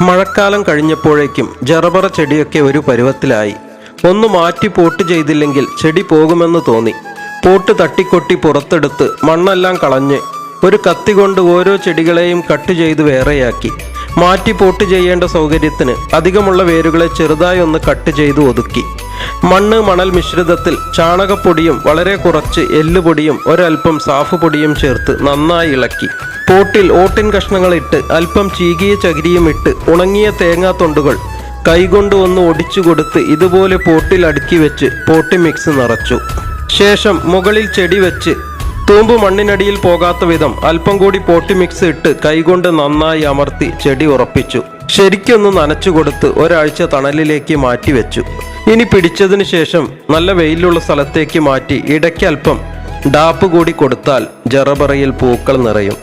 മഴക്കാലം കഴിഞ്ഞപ്പോഴേക്കും ജറബറ ചെടിയൊക്കെ ഒരു പരുവത്തിലായി. ഒന്ന് മാറ്റി പോട്ട് ചെയ്തില്ലെങ്കിൽ ചെടി പോകുമെന്ന് തോന്നി. പോട്ട് തട്ടിക്കൊട്ടി പുറത്തെടുത്ത് മണ്ണെല്ലാം കളഞ്ഞ് ഒരു കത്തി കൊണ്ട് ഓരോ ചെടികളെയും കട്ട് ചെയ്ത് വേറെയാക്കി. മാറ്റി പോട്ട് ചെയ്യേണ്ട സൗകര്യത്തിന് അധികമുള്ള വേരുകളെ ചെറുതായി ഒന്ന് കട്ട് ചെയ്ത് ഒതുക്കി. മണ്ണ് മണൽ മിശ്രിതത്തിൽ ചാണകപ്പൊടിയും വളരെ കുറച്ച് എല്ലുപൊടിയും ഒരൽപ്പം സാഫ് പൊടിയും ചേർത്ത് നന്നായി ഇളക്കി. പോട്ടിൽ ഓട്ടിൻ കഷ്ണങ്ങളിട്ട് അല്പം ചീകിയ ചകിരിയും ഇട്ട് ഉണങ്ങിയ തേങ്ങാത്തൊണ്ടുകൾ കൈകൊണ്ട് ഒന്ന് ഒടിച്ചു കൊടുത്ത് ഇതുപോലെ പോട്ടിൽ അടുക്കി വെച്ച് പോട്ടി മിക്സ് നിറച്ചു. ശേഷം മുകളിൽ ചെടി വെച്ച് തൂമ്പ് മണ്ണിനടിയിൽ പോകാത്ത വിധം അല്പം കൂടി പോട്ടി മിക്സ് ഇട്ട് കൈകൊണ്ട് നന്നായി അമർത്തി ചെടി ഉറപ്പിച്ചു. ശരിക്കൊന്ന് നനച്ചു കൊടുത്ത് ഒരാഴ്ച തണലിലേക്ക് മാറ്റി വെച്ചു. ഇനി പിടിച്ചതിന് ശേഷം നല്ല വെയിലുള്ള സ്ഥലത്തേക്ക് മാറ്റി ഇടയ്ക്കൽപ്പം ഡാപ്പ് കൂടി കൊടുത്താൽ ജറബറയിൽ പൂക്കൾ നിറയും.